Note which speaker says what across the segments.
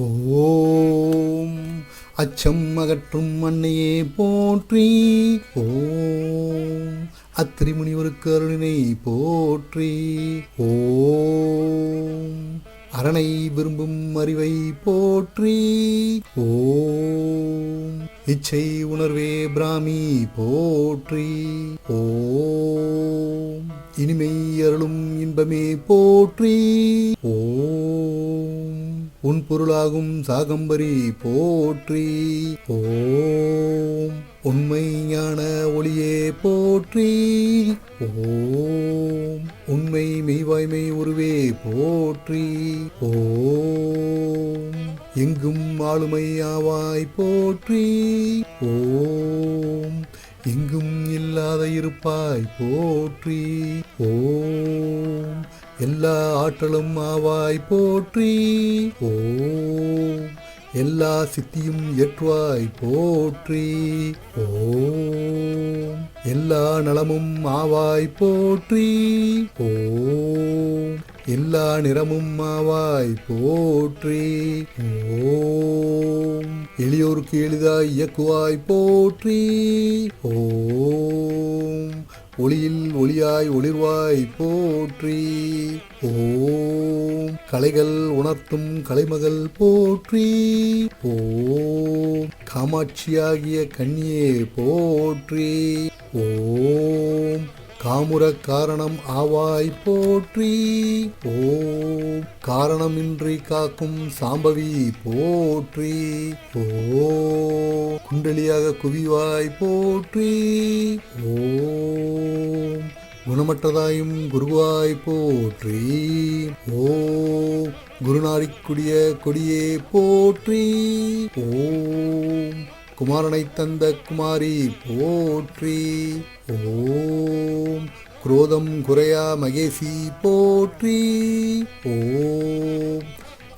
Speaker 1: ஓம். அச்சம் அகற்றும் அன்னையே போற்றி. ஓம். அத்திரி முனிவருக்கு அருளினை போற்றி. ஓம். அரணை விரும்பும் அறிவை போற்றி. ஓம். இச்சை உணர்வே பிராமி போற்றி. ஓம். இனிமை அருளும் இன்பமே போற்றி. ஓம். உன் பொருளாகும் சாகம்பரி போற்றி. ஓம். உண்மை ஞான ஒளியே போற்றி. ஓம். உண்மை மெய்வாய்மை உருவே போற்றி. ஓம். எங்கும் ஆளுமை ஆவாய் போற்றி. ஓம். எங்கும் இல்லாத இருப்பாய் போற்றி. ஓம். எல்லா ஆற்றலும் ஆவாய் போற்றி. ஓம். எல்லா சித்தியும் ஏற்றுவாய் போற்றி. ஓம். எல்லா நலமும் ஆவாய் போற்றி. ஓம். எல்லா நிறமும் ஆவாய் போற்றி. ஓம். எளியோருக்கு எளிதாய் இயக்குவாய் போற்றி. ஓம். ஒளியில் ஒளியாய் ஒளிர்வாய் போற்றி. ஓம். கலைகள் உணர்த்தும் கலைமகள் போற்றி. ஓம். காமாட்சியாகிய கண்ணியே போற்றி. ஓம். காமுர காரணம் ஆவாய் போற்றி ஓம் காரணமின்றி காக்கும் சாம்பவி போற்றி ஓ குண்டலியாக குவிவாய் போற்றி ஓம் குணமற்றதாயும் குருவாய் போற்றி ஓ குருநாரிக்குடிய கொடியே போற்றி ஓம் குமாரனை தந்த குமாரி போற்றி. ஓம். குரோதம் குறையா மகேசி போற்றி. ஓம்.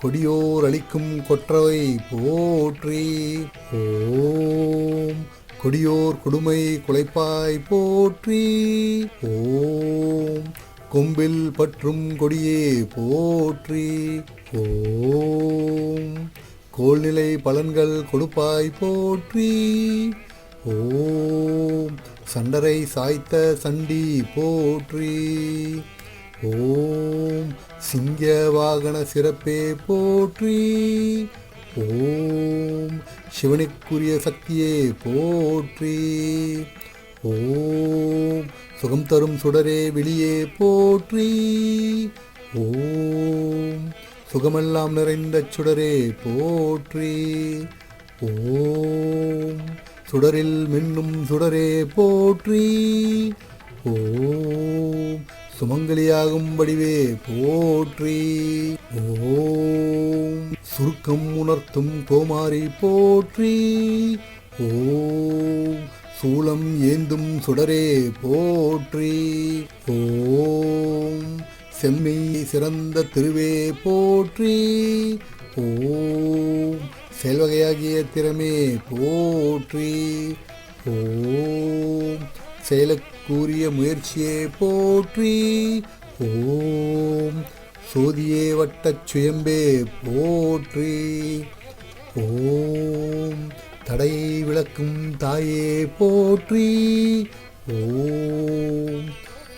Speaker 1: கொடியோர் அளிக்கும் கொற்றவை போற்றி. ஓம். கொடியோர் கொடுமை குலைப்பாய் போற்றி. ஓம். கொம்பில் பற்றும் கொடியே போற்றி. ஓம். கோல்நிலை பலன்கள் கொடுப்பாய் போற்றி. ஓம் சண்டரை சாய்த்த சண்டி போற்றி. ஓம் சிங்க வாகன சிறப்பே போற்றி. ஓம் சிவனுக்குரிய சக்தியே போற்றி. ஓம் சுகம் தரும் சுடரே வெளியே போற்றி. ஓம் சுகமெல்லாம் நிறைந்த சுடரே போற்றி. ஓம். சுடரில் மின்னும் சுடரே போற்றி. ஓம். சுமங்கலியாகும் வடிவே போற்றி. ஓம். சுருக்கம் உணர்த்தும் கோமாரி போற்றி. ஓம். சூளம் ஏந்தும் சுடரே போற்றி. ஓம். செம்மை சிறந்த திருவே போற்றி. ஓம் செயல்வகையாகிய திறமே போற்றி. ஓம் செயலுக்குரிய முயற்சியே போற்றி. ஓம் சோதியே வட்டச் சுயம்பே போற்றி. ஓம் தடையை விளக்கும் தாயே போற்றி. ஓம்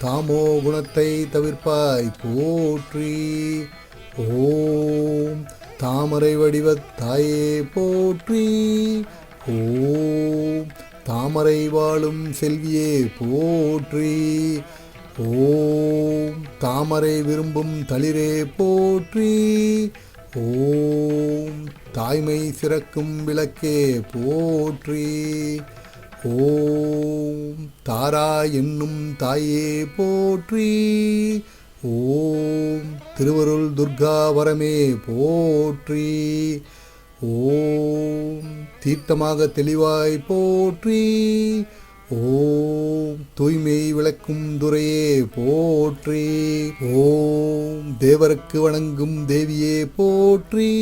Speaker 1: தாமோ குணத்தை தவிர்ப்பாய் போற்றி. ஓம் தாமரை வடிவத் தாயே போற்றி. ஓம் தாமரை வாழும் செல்வியே போற்றி. ஓம் தாமரை விரும்பும் தளிரே போற்றி. ஓம் தாய்மை சிறக்கும் விளக்கே போற்றி. ஓம் தாரா என்னும் தாயே போற்றி ஓம் திருவருள் துர்கா வரமே போற்றி ஓம் தீர்த்தமாக தெளிவாய் போற்றி ஓம் தூய்மை விளக்கும் துறையே போற்றி ஓம் தேவருக்கு வணங்கும் தேவியே போற்றி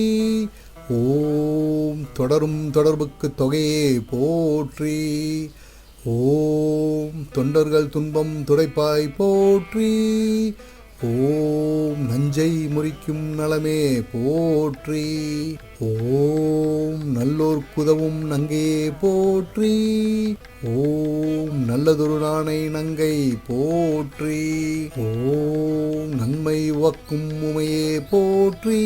Speaker 1: ஓம் தொடரும் தொடர்புக்கு தொகையே போற்றி. ஓம் தொண்டர்கள் துன்பம் துடைப்பாய் போற்றி. ஓம் நஞ்சை முறிக்கும் நலமே போற்றி. ஓம் நல்லோர் குதவும் நங்கே போற்றி. ஓம் நல்லதொரு நாணை நங்கை போற்றி. ஓம் நன்மை உவக்கும் உமையே போற்றி.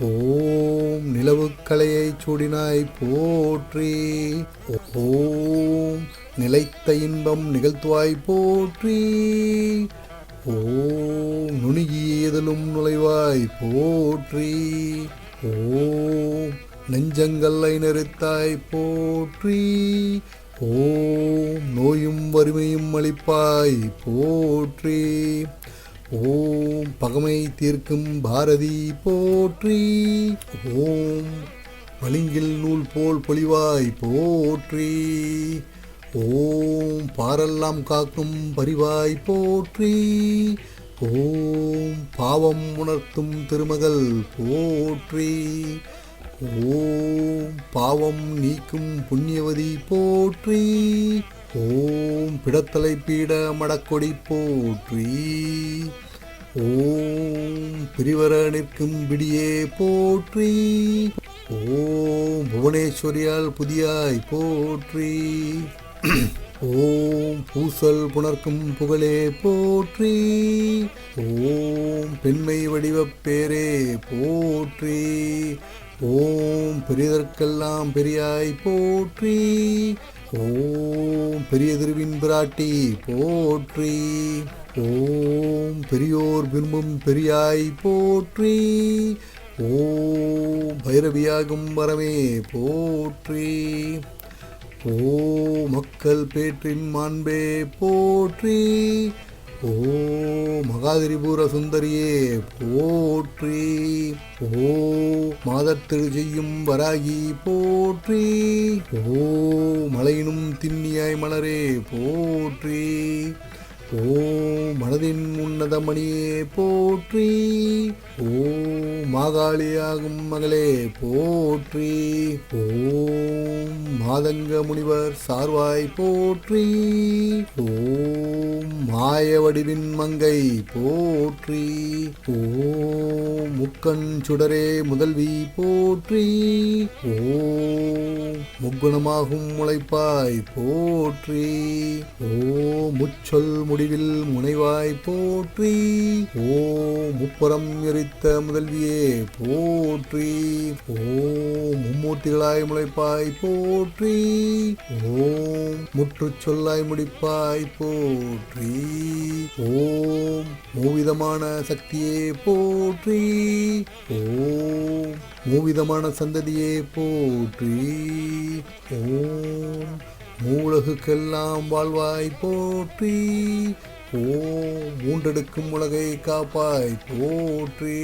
Speaker 1: ஓம் நிலவுக்கலையை சூடினாய் போற்றி. ஓம் நிலைத்த இன்பம் நிகழ்த்துவாய் போற்றி. ஓம் நுணுகியதலும் நுழைவாய் போற்றி ஓம் நெஞ்சங்கல்லை நிறுத்தாய் போற்றி ஓம் நோயும் வறுமையும் அளிப்பாய் போற்றி ஓம் பகமை தீர்க்கும் பாரதி போற்றி ஓம் வலிங்கில் நூல் போல் பொலிவாய் போற்றி. ஓம் பாரெல்லாம் காக்கும் பரிவாய் போற்றி. ஓம் பாவம் உணர்த்தும் திருமகள் போற்றி. ஓம் பாவம் நீக்கும் புண்ணியவதி போற்றி. ஓம் பிடத்தலை பீட மடக்கொடி போற்றி. ஓம் பிரிவர நிற்கும் பிடியே போற்றி. ஓம் புவனேஸ்வரியால் புதியாய் போற்றி. ஓம் பூசல் புணர்க்கும் புகழே போற்றி. ஓம் பெண்மை வடிவப் பேரே போற்றி. ஓம் பெரியதற்கெல்லாம் பெரியாய் போற்றி. ஓம் பெரிய திருவின் பிராட்டி போற்றி. ஓம் பெரியோர் விரும்பும் பெரியாய் போற்றி. ஓம் பைரவியாகும் வரமே போற்றி. ஓ மக்கள் பேற்றின் மாண்பே போற்றி ஓ மகாதிரிபுர சுந்தரியே போற்றி ஓ மாதத்திரு செய்யும் வராகி போற்றி ஓ மலையினும் திண்ணியாய் மலரே போற்றி ஓ மனதின் உன்னத மணியே போற்றி. ஓ மாகாளியாகும் மகளே போற்றி. ஓம் மாதங்க முனிவர் சார்வாய் போற்றி. ஓம் மாய வடிவின் மங்கை போற்றி. ஓம் முக்கண் சுடரே முதல்வி போற்றி. ஓம் முக்குணமாகும் முளைப்பாய் போற்றி. ஓ முச்சொல் முடிவில் முனைவாய் போற்றி. ஓ முப்புறம் எரித்த முதல்வியே போற்றி. ஓ மும்மூர்த்திகளாய் முளைப்பாய் போற்றி. ஓம் முற்று சொல்லாய் முடிப்பாய் போற்றி. ஓம் மூவிதமான சக்தியே போற்றி. ஓம் மூவிதமான சந்ததியே போற்றி. ஓம் மூலகுக்கெல்லாம் வாழ்வாய் போற்றி. ஓம் மூன்றெடுக்கும் உலகை காப்பாய் போற்றி.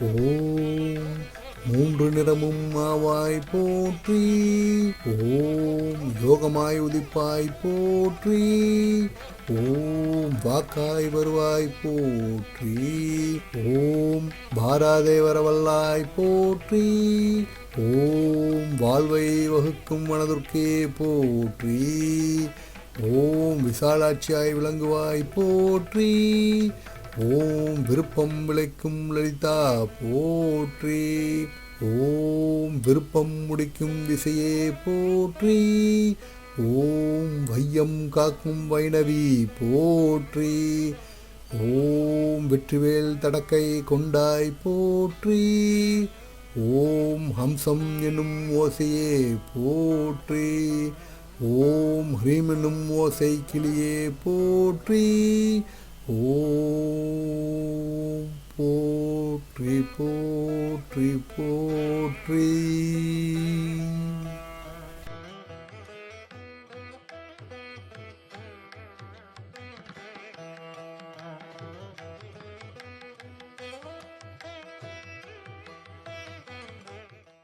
Speaker 1: ஓம் மூன்று நிறமும் ஆவாய் போற்றி. ஓம் யோகமாய் உதிப்பாய் போற்றி. ஓம் வாக்காய் வருவாய் போற்றி. ஓம் பாராதே வரவல்லாய் போற்றி. ஓம் வாழ்வை வகுக்கும் மனதிற்கே போற்றி. ஓம் விசாலாட்சியாய் விளங்குவாய் போற்றி. ஓம் விருப்பம் விளைக்கும் லலிதா போற்றி. ஓம் விருப்பம் முடிக்கும் விசையே போற்றி. ஓம் வையம் காக்கும் வைணவி போற்றி. ஓம் வெற்றிவேல் தடக்கை கொண்டாய் போற்றி. ஓம் ஹம்சம் என்னும் ஓசையே போற்றி. ஓம் ஹ்ரீமெனும் ஓசை கிளியே போற்றி. ஓம் போற்றி போற்றி போற்றி.